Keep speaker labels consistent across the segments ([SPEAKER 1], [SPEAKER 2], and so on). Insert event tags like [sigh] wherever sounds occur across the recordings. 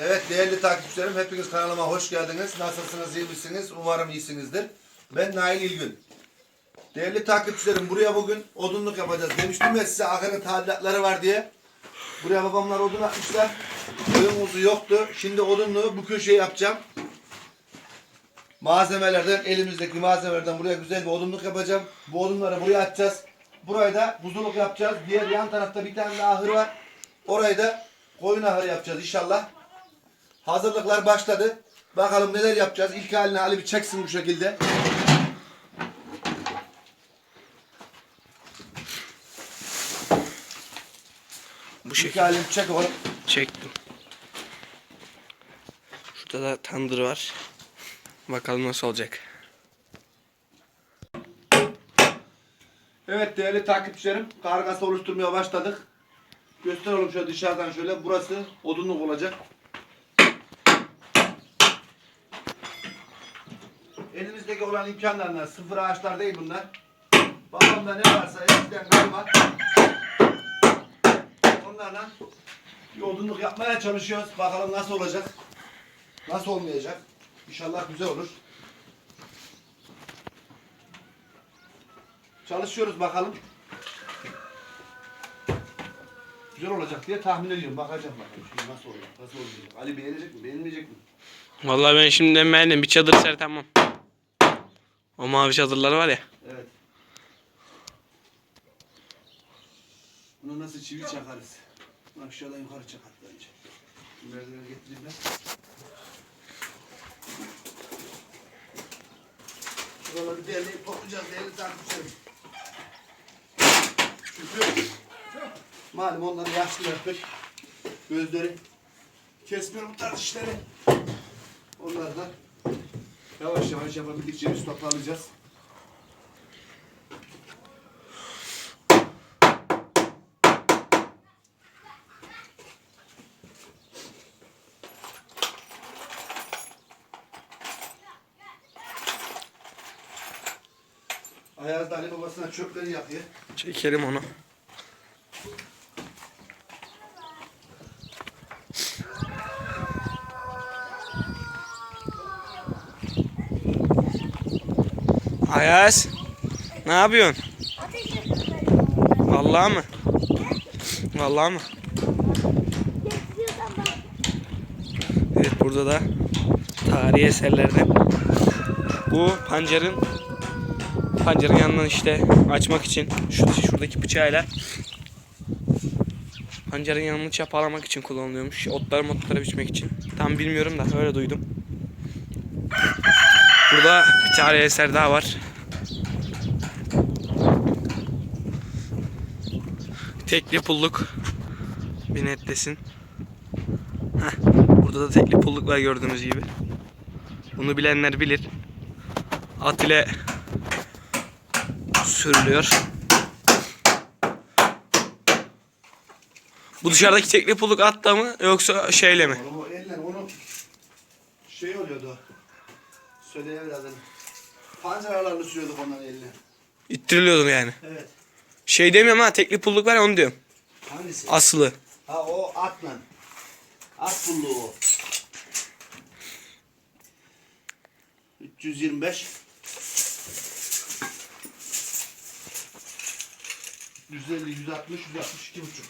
[SPEAKER 1] Evet değerli takipçilerim hepiniz kanalıma hoş geldiniz. Nasılsınız iyi misiniz? Umarım iyisinizdir. Ben Nail İlgün. Değerli takipçilerim buraya bugün odunluk yapacağız. Demiştim ya size ahırın tadilatları var diye. Buraya babamlar odun atmışlar. Oyun uzu yoktu. Şimdi odunluğu bu köşeye yapacağım. Malzemelerden elimizdeki malzemelerden buraya güzel bir odunluk yapacağım. Bu odunları buraya atacağız. Burayı da buzuluk yapacağız. Diğer yan tarafta bir tane ahır var. Orayı da koyun ahırı yapacağız inşallah. Hazırlıklar başladı. Bakalım neler yapacağız. İlk halini Ali bir çeksin bu şekilde.
[SPEAKER 2] Bu
[SPEAKER 1] İlk
[SPEAKER 2] şekilde
[SPEAKER 1] halini çek oğlum.
[SPEAKER 2] çektim. Şurada da tandır var. Bakalım nasıl olacak.
[SPEAKER 1] Evet değerli takipçilerim. Kargası oluşturmaya başladık. Gösterelim şöyle dışarıdan şöyle. Burası odunluk olacak. Elimizdeki olan imkanlarla sıfır ağaçlar değil bunlar. Babamda ne varsa eskiden kalma. Onlarla odunluk yapmaya çalışıyoruz. Bakalım nasıl olacak. Nasıl olmayacak. İnşallah güzel olur. Çalışıyoruz bakalım. Güzel olacak diye tahmin ediyorum. Bakacağım bakalım. Nasıl olacak? Nasıl olacak? Ali beğenecek mi? Beğenmeyecek mi?
[SPEAKER 2] Vallahi ben şimdiden beğendim. Bir çadır ser tamam. O mavi çadırlar var ya.
[SPEAKER 1] Evet. Bunu nasıl çivi çakarız? Bunu Aşağıdan yukarı çakar bence. Şu Merdiveni getireyim ben. Şuraları derleyip toplayacağız değerli takipçilerim. Çünkü malum onları yaşlı yaptık. Gözleri kesmiyor bu tarz işleri. Onları da yavaş yavaş yapabildikçe biz toparlayacağız. Ayaz da Ali babasına çöpleri yakıyor.
[SPEAKER 2] Çekelim onu. Ayaz. Ne yapıyorsun? Vallahi mı? Vallahi mı? Evet burada da tarihi eserlerden bu pancarın pancarın yanından işte açmak için şu şuradaki bıçağıyla pancarın yanını çapalamak için kullanılıyormuş. Otları motları biçmek için. Tam bilmiyorum da öyle duydum. Burada bir tarihi eser daha var. Tekli pulluk bir netlesin. Heh, burada da tekli pulluk var gördüğünüz gibi. Bunu bilenler bilir. At ile sürülüyor. Bu dışarıdaki tekli pulluk atta mı yoksa şeyle mi?
[SPEAKER 1] Oğlum o eller onu şey oluyordu. Söyle evladım. Pancarlarla sürüyorduk onların eline.
[SPEAKER 2] İttiriliyordum yani.
[SPEAKER 1] Evet.
[SPEAKER 2] Şey demiyorum ha tekli pulluk var ya onu diyorum.
[SPEAKER 1] Hangisi?
[SPEAKER 2] Aslı.
[SPEAKER 1] Ha o atla. At pulluğu o. 325 150, 160, 162 buçuk.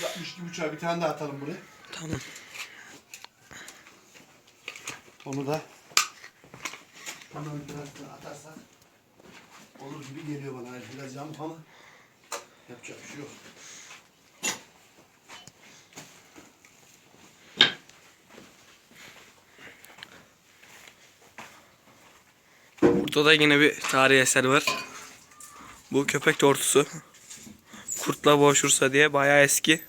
[SPEAKER 1] 162 buçuğa bir tane daha atalım buraya.
[SPEAKER 2] Tamam.
[SPEAKER 1] Onu da biraz daha atarsak olur gibi geliyor bana. Biraz yamuk ama yapacak bir şey yok.
[SPEAKER 2] Burada da yine bir tarihi eser var. Bu köpek tortusu. Kurtla boğuşursa diye bayağı eski.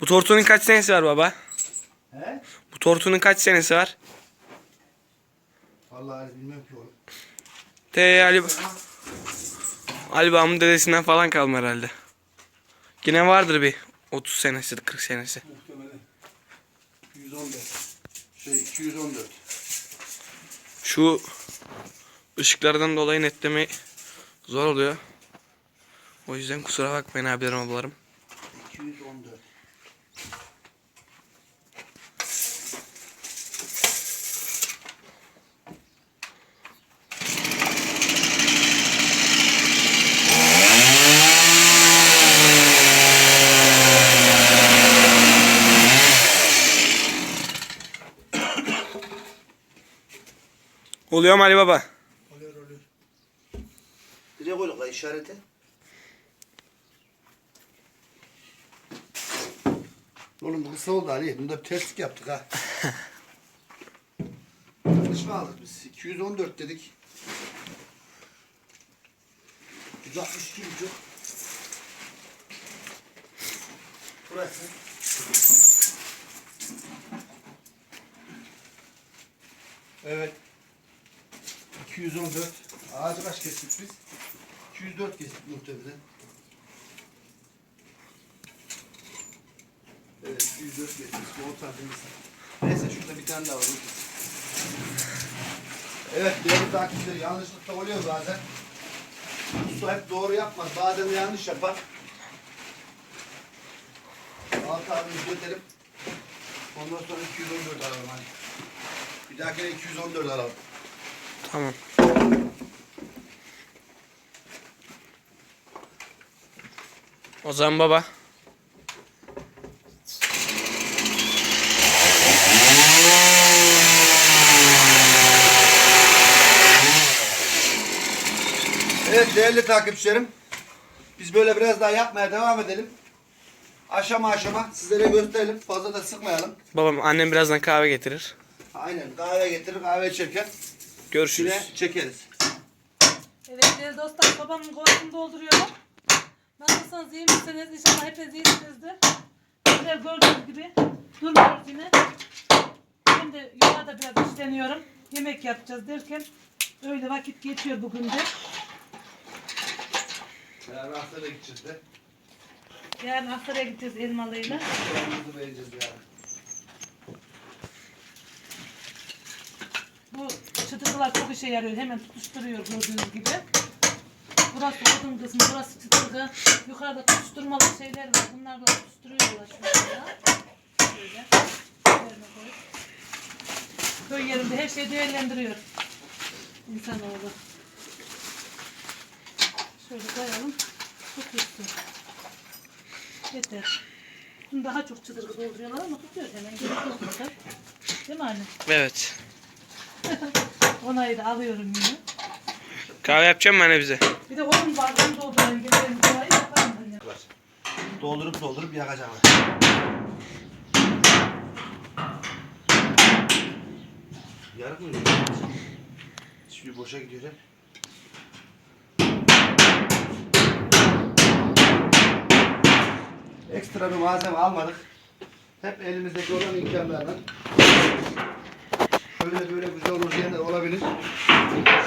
[SPEAKER 2] Bu tortunun kaç senesi var baba?
[SPEAKER 1] He?
[SPEAKER 2] Bu tortunun kaç senesi var?
[SPEAKER 1] Vallahi bilmiyorum ki oğlum.
[SPEAKER 2] Te Ali, Ali Babamın dedesinden falan kalma herhalde. Yine vardır bir 30 senesi 40 senesi.
[SPEAKER 1] Muhtemelen 114. Şey 214.
[SPEAKER 2] Şu ışıklardan dolayı netleme zor oluyor. O yüzden kusura bakmayın abilerim ablalarım.
[SPEAKER 1] 214.
[SPEAKER 2] Oluyor mu Ali Baba?
[SPEAKER 1] Oluyor oluyor. Direkt koyduk la işareti. Oğlum bu kısa oldu Ali. Bunda bir terslik yaptık ha. [laughs] Yanlış mı aldık biz? 214 dedik. 162 buçuk. Burası. Evet. 214. Ağacı kaç kestik biz? 204 kestik muhtemelen. Evet 204 kestik. 10 santimimiz. Neyse şurada bir tane daha var. Evet değerli takipçileri yanlışlıkla oluyor bazen. Usta hep doğru yapmaz. Bazen yanlış yapar. Alt abi düzeltelim. Ondan sonra 214 alalım hani. Bir dahakine 214 alalım.
[SPEAKER 2] Tamam. O zaman baba.
[SPEAKER 1] Evet değerli takipçilerim. Biz böyle biraz daha yapmaya devam edelim. Aşama aşama sizlere gösterelim. Fazla da sıkmayalım.
[SPEAKER 2] Babam annem birazdan kahve getirir.
[SPEAKER 1] Aynen kahve getirir kahve içerken
[SPEAKER 2] Görüşürüz.
[SPEAKER 1] yine çekeriz.
[SPEAKER 3] Evet değerli dostlar babamın kovasını dolduruyorum. Nasılsınız iyi misiniz? İnşallah hepiniz iyisinizdir. Sizler gördüğünüz gibi durmuyoruz yine. De yukarıda biraz işleniyorum. Yemek yapacağız derken öyle vakit geçiyor bugün de.
[SPEAKER 1] Beraber hastaneye gideceğiz de.
[SPEAKER 3] Yarın Aksaray'a gideceğiz elmalıyla.
[SPEAKER 1] Sorumuzu vereceğiz yani.
[SPEAKER 3] Bu çıtırgılar çok işe yarıyor. Hemen tutuşturuyor gördüğünüz gibi. Burası odun kısmı, burası çıtırgı. Yukarıda tutuşturmalı şeyler var. Bunlar da tutuşturuyorlar şurada. Üzerine koyup. Köy yerinde her şeyi değerlendiriyor. İnsanoğlu. Şöyle koyalım. Tutuşsun. Yeter. Bunu daha çok çıtırgı dolduruyorlar ama tutuyor hemen. Gerek yok. Değil mi anne?
[SPEAKER 2] Evet. [laughs]
[SPEAKER 3] Onayı da alıyorum yine.
[SPEAKER 2] Kahve yapacağım mı anne bize?
[SPEAKER 3] Bir de onun bardağını doldurayım. Gelirim kolay yaparım ben ya.
[SPEAKER 1] Doldurup doldurup yakacağım. Yarık mı? Şimdi boşa gidiyor hep. Ekstra bir malzeme almadık. Hep elimizdeki olan imkanlardan. Şöyle böyle güzel olur diyenler olabilir.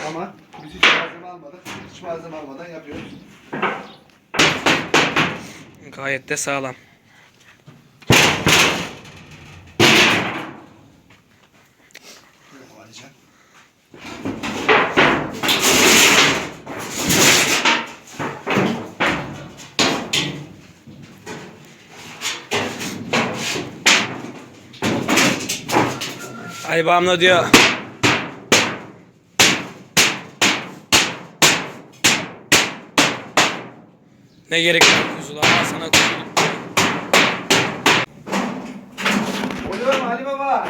[SPEAKER 1] Ama biz hiç malzeme almadık. Hiç malzeme almadan yapıyoruz.
[SPEAKER 2] Gayet de sağlam.
[SPEAKER 1] Şöyle
[SPEAKER 2] babam da diyor. Ne gerek var kuzula? Al sana kuzuluk diyor.
[SPEAKER 1] Oluyor mu Ali Baba?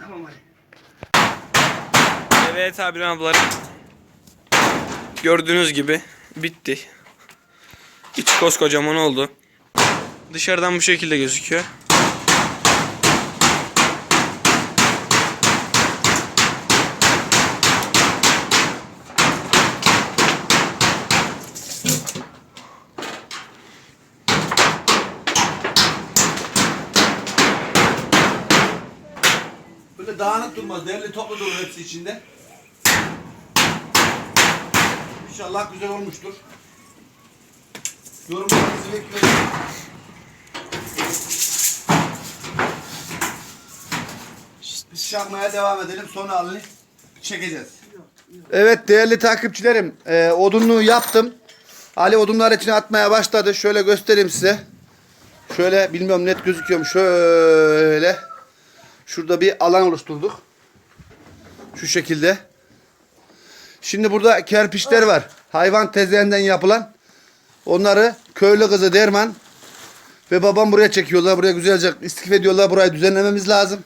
[SPEAKER 1] Tamam Ali.
[SPEAKER 2] Evet abim ablalarım. Gördüğünüz gibi bitti. İç koskocaman oldu. Dışarıdan bu şekilde gözüküyor.
[SPEAKER 1] Böyle dağınık durmaz. Derli toplu durur hepsi içinde. İnşallah güzel olmuştur. Yorumlarınızı bekliyorum. Biz şakmaya devam edelim. Sonra alını çekeceğiz. Evet değerli takipçilerim. E, odunluğu yaptım. Ali odunlar içine atmaya başladı. Şöyle göstereyim size. Şöyle bilmiyorum net gözüküyor mu? Şöyle. Şurada bir alan oluşturduk. Şu şekilde. Şimdi burada kerpiçler var. Hayvan tezgahından yapılan. Onları köylü kızı Derman ve babam buraya çekiyorlar. Buraya güzelce istif ediyorlar. Burayı düzenlememiz lazım.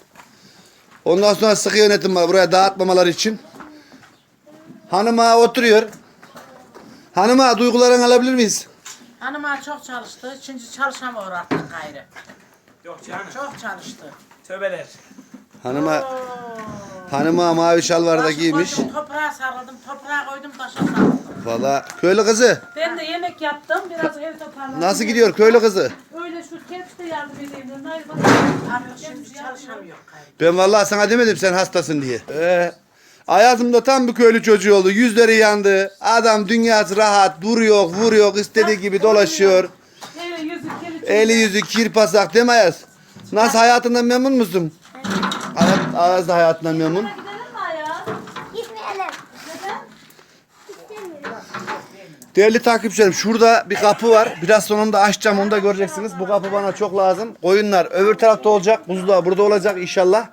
[SPEAKER 1] Ondan sonra sıkı yönetim var. Buraya dağıtmamaları için. Hanım ağa oturuyor. Hanım ağa duygularını alabilir miyiz?
[SPEAKER 4] Hanıma çok çalıştı. Şimdi çalışamıyor artık gayrı.
[SPEAKER 2] Yok canım.
[SPEAKER 4] Çok çalıştı.
[SPEAKER 2] Tövbeler.
[SPEAKER 1] Hanım ağa, hanım ağa mavi şalvar da
[SPEAKER 4] Taşı
[SPEAKER 1] giymiş.
[SPEAKER 4] koydum, toprağa sarıldım. Toprağa koydum taşa sarıldım.
[SPEAKER 1] Valla köylü kızı.
[SPEAKER 3] Ben de yemek yaptım. Biraz ev toparladım.
[SPEAKER 1] Nasıl gidiyor köylü kızı?
[SPEAKER 3] Öyle şu kerpiçte yardım edeyim dedim. Hayır bak.
[SPEAKER 4] Abi şimdi çalışamıyor gayrı.
[SPEAKER 1] Ben vallahi sana demedim sen hastasın diye. Ee, hayatımda tam bir köylü çocuğu oldu. Yüzleri yandı. Adam dünyası rahat. Duruyor, vuruyor, istediği gibi dolaşıyor.
[SPEAKER 3] Eli yüzü kirli.
[SPEAKER 1] Eli yüzü kirpasak değil mi Ayaz? Nasıl hayatından memnun musun? Ayaz da hayatından memnun.
[SPEAKER 5] Gitmeyelim.
[SPEAKER 1] Değerli takipçilerim şurada bir kapı var. Biraz sonunda açacağım onu da göreceksiniz. Bu kapı bana çok lazım. Koyunlar öbür tarafta olacak. Buzluğa burada olacak inşallah.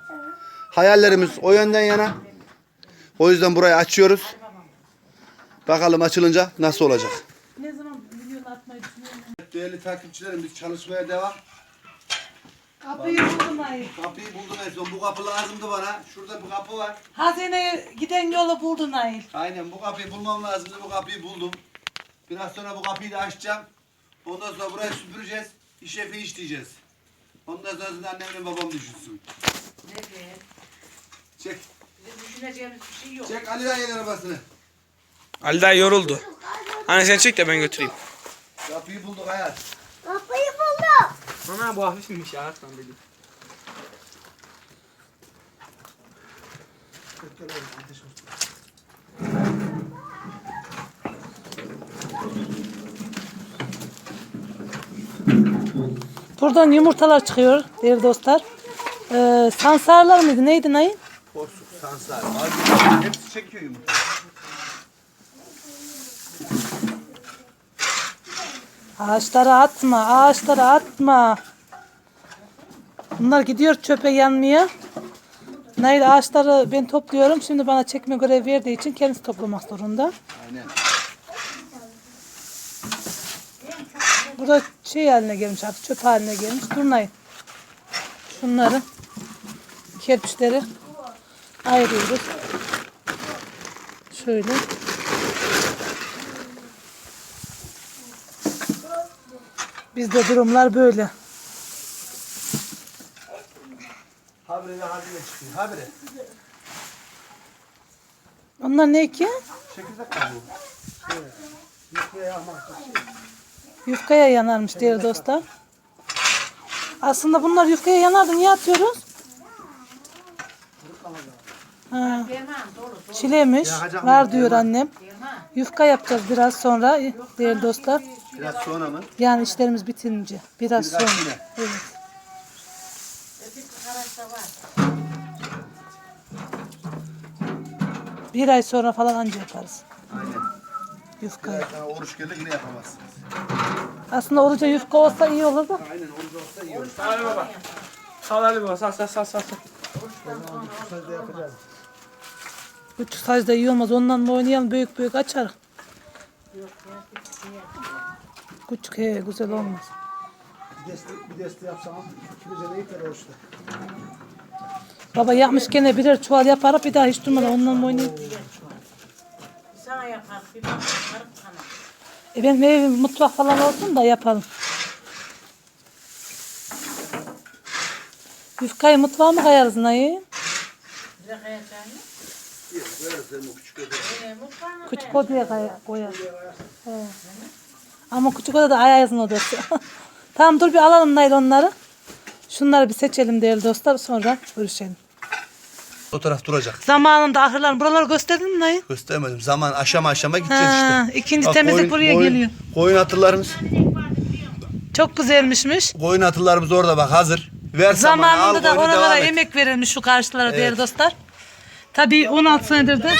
[SPEAKER 1] Hayallerimiz o yönden yana. O yüzden burayı açıyoruz. Bakalım açılınca nasıl olacak.
[SPEAKER 3] Ne zaman milyon atmayı düşünüyorum.
[SPEAKER 1] Değerli takipçilerim biz çalışmaya devam.
[SPEAKER 3] Kapıyı buldum ayı.
[SPEAKER 1] Kapıyı buldum en son. Bu kapı lazımdı bana. Şurada bir kapı var.
[SPEAKER 3] Hazineye giden yolu buldun ayı.
[SPEAKER 1] Aynen bu kapıyı bulmam lazımdı. Bu kapıyı buldum. Biraz sonra bu kapıyı da açacağım. Ondan sonra burayı süpüreceğiz. İşe fiş diyeceğiz. Ondan sonra annemle babam düşünsün.
[SPEAKER 4] Ne diyeyim?
[SPEAKER 1] Çek.
[SPEAKER 4] Bizim düşüneceğimiz bir şey yok.
[SPEAKER 1] Çek Ali Dayı'nın arabasını.
[SPEAKER 2] Ali daha yoruldu. Anne sen çek de ben götüreyim.
[SPEAKER 1] Kapıyı bulduk hayat.
[SPEAKER 5] Kapıyı.
[SPEAKER 2] Ana bu hafifmiş ya Arslan dedim.
[SPEAKER 3] Buradan yumurtalar çıkıyor değerli dostlar. Ee, sansarlar mıydı neydi Nail?
[SPEAKER 1] Porsuk, sansar. Abi hepsi çekiyor yumurta.
[SPEAKER 3] Ağaçlara atma, ağaçlara atma. Bunlar gidiyor çöpe yanmaya. Nail ağaçları ben topluyorum. Şimdi bana çekme görev verdiği için kendisi toplamak zorunda.
[SPEAKER 1] Aynen.
[SPEAKER 3] Burada şey haline gelmiş artık çöp haline gelmiş. Dur Nail. Şunları kerpiçleri ayırıyoruz. Şöyle. Bizde durumlar böyle.
[SPEAKER 1] Habire habire çıkıyor. Habire.
[SPEAKER 3] Onlar ne ki?
[SPEAKER 1] Çekirdek kabuğu.
[SPEAKER 3] Yufkaya yanarmış değerli dostlar. Aslında bunlar yufkaya yanardı. Niye atıyoruz? Ha,
[SPEAKER 4] Derman dolu.
[SPEAKER 3] çilemiş. Var diyor annem. Yufka yapacağız biraz sonra değerli dostlar.
[SPEAKER 1] Biraz sonra mı?
[SPEAKER 3] Yani işlerimiz bitince. Biraz
[SPEAKER 1] Biraz
[SPEAKER 3] sonra.
[SPEAKER 1] sonra.
[SPEAKER 3] Evet. Bir ay sonra falan anca yaparız
[SPEAKER 1] Aynen.
[SPEAKER 3] yufkayı.
[SPEAKER 1] Biraz sonra oruç gelir yine yapamazsınız.
[SPEAKER 3] Aslında oruca yufka olsa iyi olur da.
[SPEAKER 1] Aynen oruç olsa iyi olur.
[SPEAKER 2] Hadi baba. Hadi baba sal sal sal sal. sal.
[SPEAKER 3] Küçük sacda iyi olmaz. Ondan mı oynayalım büyük büyük açar. Küçük he güzel olmaz.
[SPEAKER 6] Bir deste, bir deste yapsam ikimize de yeter oruçta.
[SPEAKER 3] Baba yapmış gene birer çuval yaparıp bir daha hiç durmadan ondan mı oynayayım?
[SPEAKER 4] Sana yapar. Bir bak yaparım sana.
[SPEAKER 3] E benim evim mutfak falan olsun da yapalım. Yufkayı mutfağa mı koyarız Nayı?
[SPEAKER 4] Bir de kayacağını.
[SPEAKER 3] Küçük odaya koy- koyarız. He. Ama küçük odada ayazın odası. [laughs] tamam dur bir alalım naylonları. Şunları bir seçelim değerli dostlar sonra görüşelim.
[SPEAKER 1] O taraf duracak.
[SPEAKER 3] Zamanında ahırlar buraları gösterdin mi Nayı?
[SPEAKER 1] Göstermedim. Zaman aşama aşama gideceğiz
[SPEAKER 3] Ha,
[SPEAKER 1] işte.
[SPEAKER 3] ikinci temizlik buraya geliyor.
[SPEAKER 1] Koyun atıllarımız.
[SPEAKER 3] Çok güzelmişmiş.
[SPEAKER 1] Koyun atıllarımız orada bak hazır. Ver samanı, al
[SPEAKER 3] Zamanında da
[SPEAKER 1] koyunu
[SPEAKER 3] oralara
[SPEAKER 1] devam et.
[SPEAKER 3] emek verilmiş şu karşılara değerli dostlar. Tabii 16 senedir de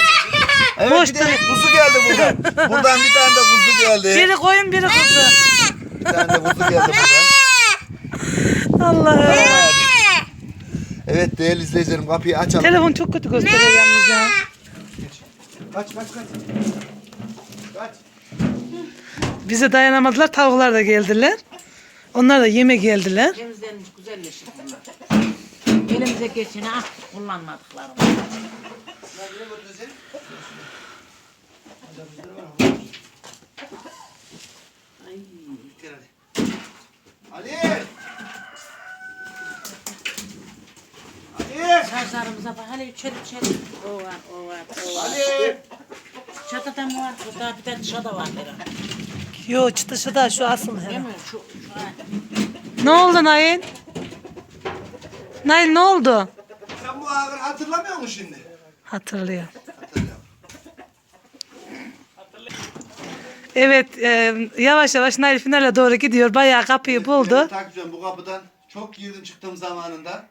[SPEAKER 1] Evet
[SPEAKER 3] Boş
[SPEAKER 1] bir de kuzu geldi buradan. buradan bir tane de kuzu geldi.
[SPEAKER 3] biri koyun biri kuzu.
[SPEAKER 1] Bir tane de kuzu geldi buradan.
[SPEAKER 3] Allah'ım.
[SPEAKER 1] Evet değerli izleyicilerim kapıyı açalım.
[SPEAKER 3] Telefon çok kötü gösteriyor yalnız ya.
[SPEAKER 1] Kaç kaç kaç. Kaç.
[SPEAKER 3] Bize dayanamadılar. Tavuklar da geldiler. Onlar da yeme geldiler.
[SPEAKER 4] Temizlenmiş, güzelleşik bunlar. Elimize geçini ah kullanmadıklarım.
[SPEAKER 1] Ali. Ali.
[SPEAKER 4] Saçlarımıza bak hele içeri içeri. O var, o var, o var.
[SPEAKER 1] Ali.
[SPEAKER 4] Çatıda mı var? Burada bir tane dışarıda var herhalde.
[SPEAKER 3] Yo çıtışı da şu asıl
[SPEAKER 4] Değil
[SPEAKER 3] herhalde.
[SPEAKER 4] mi? Şu, şu.
[SPEAKER 3] Ne oldu Nail? Nail ne oldu?
[SPEAKER 1] Sen bu ağır hatırlamıyor musun şimdi?
[SPEAKER 3] Hatırlıyor. Evet e, yavaş yavaş Nail finale doğru gidiyor. Bayağı kapıyı buldu.
[SPEAKER 1] Takipçilerim bu kapıdan çok girdim çıktım zamanında.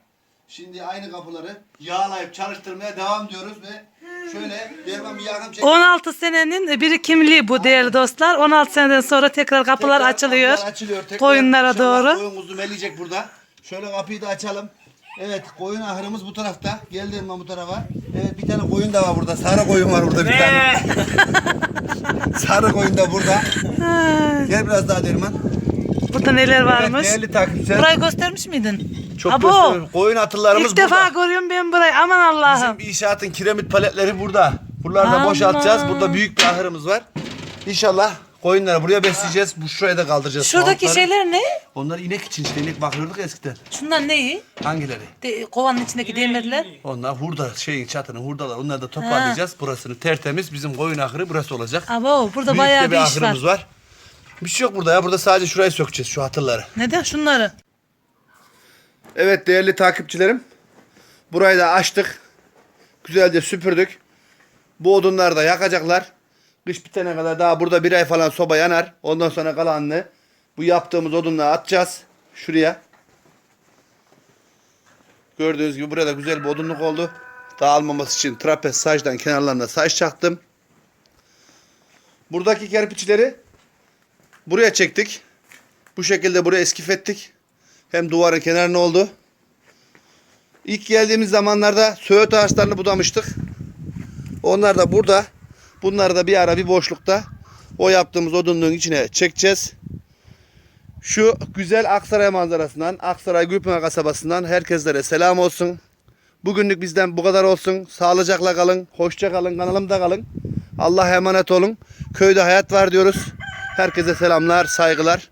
[SPEAKER 1] Şimdi aynı kapıları yağlayıp çalıştırmaya devam diyoruz ve şöyle bir yakın çek.
[SPEAKER 3] 16 senenin birikimli bu değerli dostlar. 16 seneden sonra tekrar kapılar
[SPEAKER 1] Tekrar
[SPEAKER 3] açılıyor.
[SPEAKER 1] kapılar açılıyor. Tekrar
[SPEAKER 3] Koyunlara
[SPEAKER 1] inşallah
[SPEAKER 3] doğru.
[SPEAKER 1] Koyun kuzu meleyecek burada. Şöyle kapıyı da açalım. Evet koyun ahırımız bu tarafta. Gel Derman bu tarafa. Evet bir tane koyun da var burada. Sarı koyun var burada bir tane. [laughs] Sarı koyun da burada. [laughs] Gel biraz daha Derman.
[SPEAKER 3] Burada neler
[SPEAKER 1] Evet
[SPEAKER 3] varmış?
[SPEAKER 1] değerli takipçiler.
[SPEAKER 3] Burayı göstermiş miydin?
[SPEAKER 1] Çok
[SPEAKER 3] Abo,
[SPEAKER 1] gösteriyorum. Koyun atılarımız
[SPEAKER 3] İlk
[SPEAKER 1] burada.
[SPEAKER 3] defa görüyorum ben burayı. Aman Allah'ım.
[SPEAKER 1] Bizim inşaatın kiremit paletleri burada. Buraları da boşaltacağız. Burada büyük bir ahırımız var. İnşallah koyunları buraya besleyeceğiz. Bu şuraya da kaldıracağız.
[SPEAKER 3] Şuradaki
[SPEAKER 1] tavukları.
[SPEAKER 3] şeyler ne?
[SPEAKER 1] Onlar inek için işte inek bakıyorduk eskiden.
[SPEAKER 3] Şunlar neyi?
[SPEAKER 1] Hangileri?
[SPEAKER 3] De, kovanın içindeki demirler.
[SPEAKER 1] Onlar hurda şeyin çatının hurdalar. Onları da toparlayacağız. Burasını tertemiz. Bizim koyun ahırı burası olacak.
[SPEAKER 3] Abo burada
[SPEAKER 1] Büyük
[SPEAKER 3] bayağı bir
[SPEAKER 1] bir
[SPEAKER 3] iş var.
[SPEAKER 1] ahırımız var. Bir şey yok burada ya. Burada sadece şurayı sökeceğiz şu hatırları.
[SPEAKER 3] Neden şunları?
[SPEAKER 1] Evet değerli takipçilerim. Burayı da açtık. Güzelce süpürdük. Bu odunları da yakacaklar. Kış bitene kadar daha burada bir ay falan soba yanar. Ondan sonra kalanını bu yaptığımız odunları atacağız. Şuraya. Gördüğünüz gibi burada güzel bir odunluk oldu. Dağılmaması için trapez saçtan kenarlarına saç çaktım. Buradaki kerpiçleri buraya çektik. Bu şekilde buraya eskifettik. Hem duvarın kenarına oldu. İlk geldiğimiz zamanlarda söğüt ağaçlarını budamıştık. Onlar da burada. Bunları da bir ara bir boşlukta o yaptığımız odunluğun içine çekeceğiz. Şu güzel Aksaray manzarasından, Aksaray Gülpınar kasabasından herkeslere selam olsun. Bugünlük bizden bu kadar olsun. Sağlıcakla kalın, hoşça kalın, kanalımda kalın. Allah'a emanet olun. Köyde hayat var diyoruz. Herkese selamlar, saygılar.